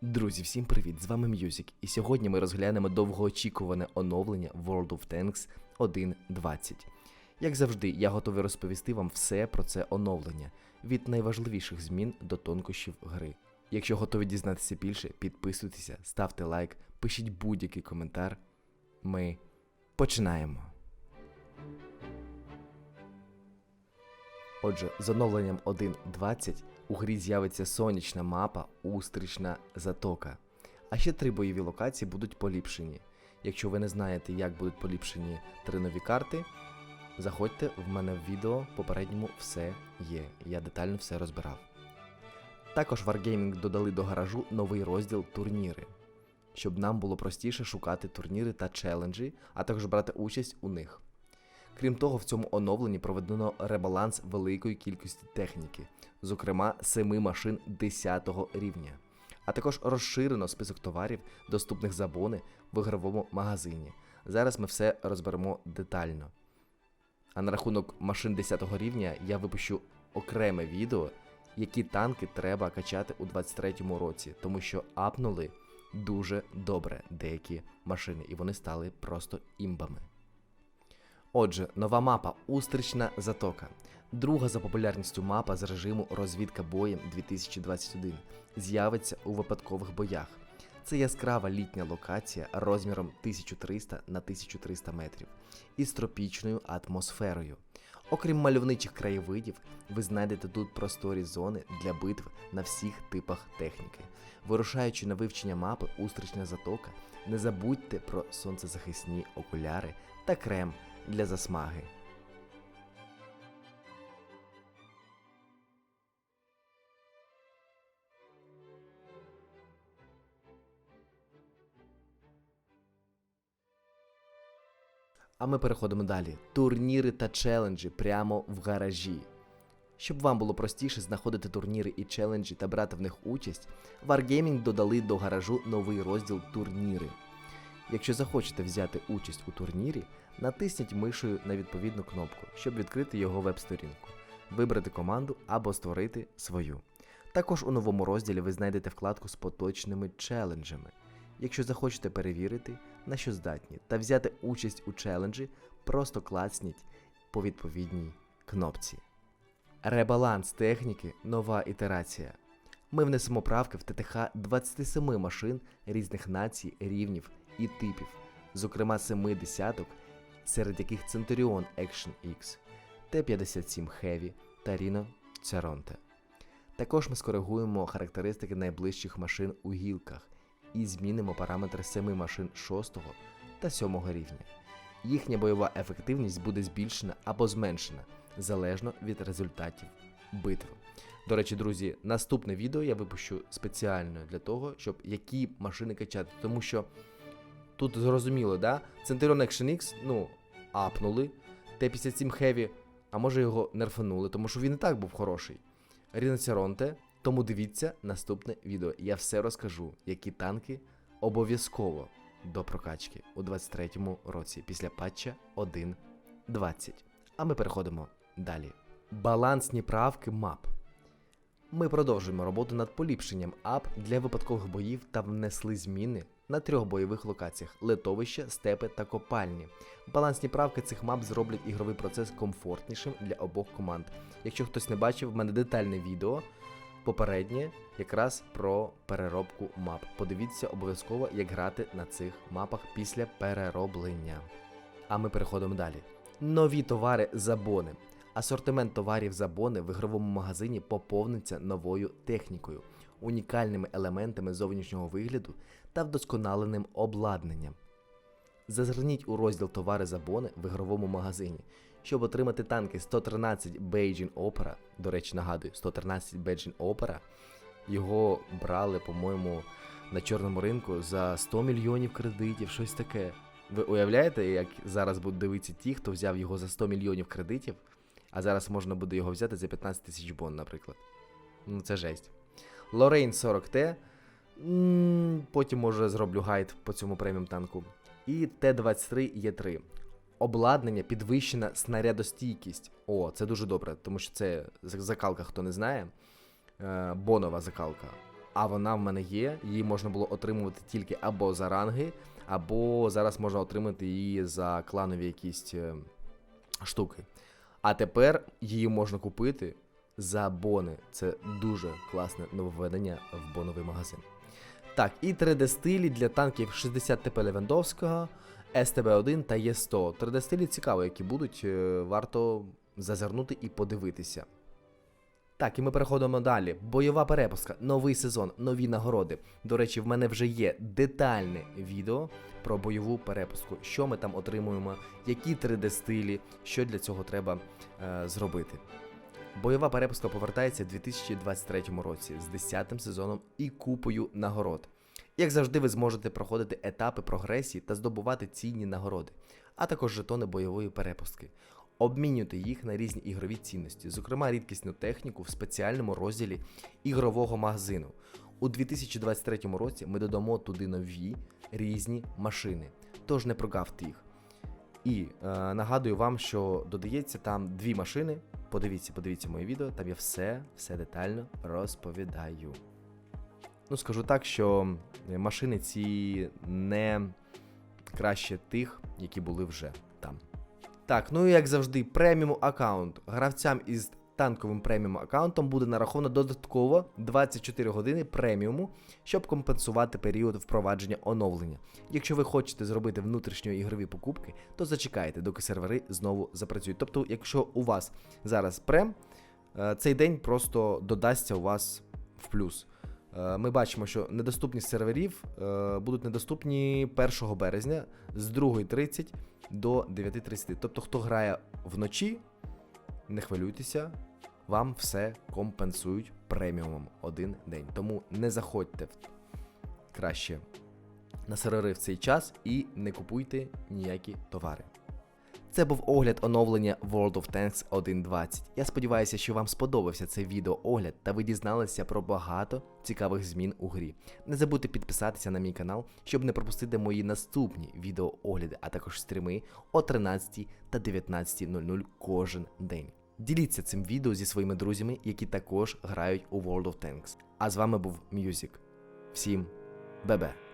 Друзі, всім привіт! З вами Мюзік, і сьогодні ми розглянемо довгоочікуване оновлення World of Tanks 1.20. Як завжди, я готовий розповісти вам все про це оновлення, від найважливіших змін до тонкощів гри. Якщо готові дізнатися більше, підписуйтеся, ставте лайк, пишіть будь-який коментар. Ми починаємо. Отже, з оновленням 1.20 у грі з'явиться сонячна мапа Устрічна затока. А ще три бойові локації будуть поліпшені. Якщо ви не знаєте, як будуть поліпшені три нові карти, заходьте в мене в відео попередньому все є. Я детально все розбирав. Також Wargaming додали до гаражу новий розділ турніри, щоб нам було простіше шукати турніри та челенджі, а також брати участь у них. Крім того, в цьому оновленні проведено ребаланс великої кількості техніки, зокрема 7 машин 10 рівня. А також розширено список товарів, доступних за бони в ігровому магазині. Зараз ми все розберемо детально. А на рахунок машин 10 рівня я випущу окреме відео, які танки треба качати у 23-му році, тому що апнули дуже добре деякі машини, і вони стали просто імбами. Отже, нова мапа Устрічна затока. Друга за популярністю мапа з режиму розвідка боєм 2021 з'явиться у випадкових боях. Це яскрава літня локація розміром 1300 на 1300 метрів із тропічною атмосферою. Окрім мальовничих краєвидів, ви знайдете тут просторі зони для битв на всіх типах техніки. Вирушаючи на вивчення мапи Устрічна затока, не забудьте про сонцезахисні окуляри та крем для засмаги. А ми переходимо далі. Турніри та челенджі прямо в гаражі. Щоб вам було простіше знаходити турніри і челенджі та брати в них участь, Wargaming додали до гаражу новий розділ турніри. Якщо захочете взяти участь у турнірі, натисніть мишею на відповідну кнопку, щоб відкрити його веб-сторінку, вибрати команду або створити свою. Також у новому розділі ви знайдете вкладку з поточними челенджами. Якщо захочете перевірити, на що здатні, та взяти участь у челенджі, просто клацніть по відповідній кнопці. Ребаланс техніки нова ітерація. Ми внесемо правки в ТТХ 27 машин різних націй, рівнів і типів, зокрема 7 десяток, серед яких Centurion Action X, Т-57 Heavy та Rhino Ceronte. Також ми скоригуємо характеристики найближчих машин у гілках і змінимо параметри 7 машин 6 та 7 рівня. Їхня бойова ефективність буде збільшена або зменшена залежно від результатів битви. До речі, друзі, наступне відео я випущу спеціально для того, щоб які машини качати. Тому що тут зрозуміло, да? Centurion Action X, ну, апнули. Т-57 Heavy, а може його нерфанули, тому що він і так був хороший. Ріноцеронте, тому дивіться наступне відео. Я все розкажу, які танки обов'язково до прокачки у 23-му році після патча 1.20. А ми переходимо далі. Балансні правки мап. Ми продовжуємо роботу над поліпшенням ап для випадкових боїв та внесли зміни на трьох бойових локаціях: литовище, степи та копальні. Балансні правки цих мап зроблять ігровий процес комфортнішим для обох команд. Якщо хтось не бачив, в мене детальне відео попереднє якраз про переробку мап. Подивіться обов'язково, як грати на цих мапах після перероблення. А ми переходимо далі. Нові товари забони. Асортимент товарів забони в ігровому магазині поповниться новою технікою, унікальними елементами зовнішнього вигляду та вдосконаленим обладнанням. Зазирніть у розділ товари забони в ігровому магазині, щоб отримати танки 113 Beijing Opera. До речі, нагадую, 113 Beijing Opera. Його брали, по-моєму, на чорному ринку за 100 мільйонів кредитів, щось таке. Ви уявляєте, як зараз будуть дивитися ті, хто взяв його за 100 мільйонів кредитів, а зараз можна буде його взяти за 15 тисяч бон, наприклад. Ну, це жесть. Лорейн 40Т. Потім, може, зроблю гайд по цьому преміум танку. І Т-23Е3. Обладнання, підвищена снарядостійкість. О, це дуже добре, тому що це закалка, хто не знає. Е, Бонова закалка. а вона в мене є. Її можна було отримувати тільки або за ранги, або зараз можна отримати її за кланові якісь е, штуки. А тепер її можна купити за бони. Це дуже класне нововведення в боновий магазин. Так, і 3D-стилі для танків 60 ТП Левандовського, СТБ-1 та Є100. 3D-стилі цікаво, які будуть, е, варто зазирнути і подивитися. Так, і ми переходимо далі. Бойова перепустка, новий сезон, нові нагороди. До речі, в мене вже є детальне відео про бойову перепустку, що ми там отримуємо, які 3D-стилі, що для цього треба е, зробити. Бойова перепустка повертається в 2023 році з 10 сезоном і купою нагород. Як завжди, ви зможете проходити етапи прогресії та здобувати цінні нагороди, а також жетони бойової перепустки. Обмінюйте їх на різні ігрові цінності, зокрема рідкісну техніку в спеціальному розділі ігрового магазину. У 2023 році ми додамо туди нові різні машини, тож не прогавте їх. І е, нагадую вам, що додається там дві машини. Подивіться, подивіться моє відео, там я все, все детально розповідаю. Ну, скажу так, що е, машини ці не краще тих, які були вже там. Так, ну і як завжди, преміум аккаунт. Гравцям із танковим преміум аккаунтом буде нараховано додатково 24 години преміуму, щоб компенсувати період впровадження оновлення. Якщо ви хочете зробити внутрішньоігрові покупки, то зачекайте, доки сервери знову запрацюють. Тобто, якщо у вас зараз прем, е, цей день просто додасться у вас в плюс. Е, Ми бачимо, що недоступність серверів е, будуть недоступні 1 березня з 2.30 до 9.30. Тобто, хто грає вночі, не хвилюйтеся, вам все компенсують преміумом один день. Тому не заходьте краще на сервери в цей час і не купуйте ніякі товари. Це був огляд оновлення World of Tanks 1.20. Я сподіваюся, що вам сподобався цей відеоогляд та ви дізналися про багато цікавих змін у грі. Не забудьте підписатися на мій канал, щоб не пропустити мої наступні відеоогляди, а також стріми о 13 та 19.00 кожен день. Діліться цим відео зі своїми друзями, які також грають у World of Tanks. А з вами був Мюзік. Всім бебе!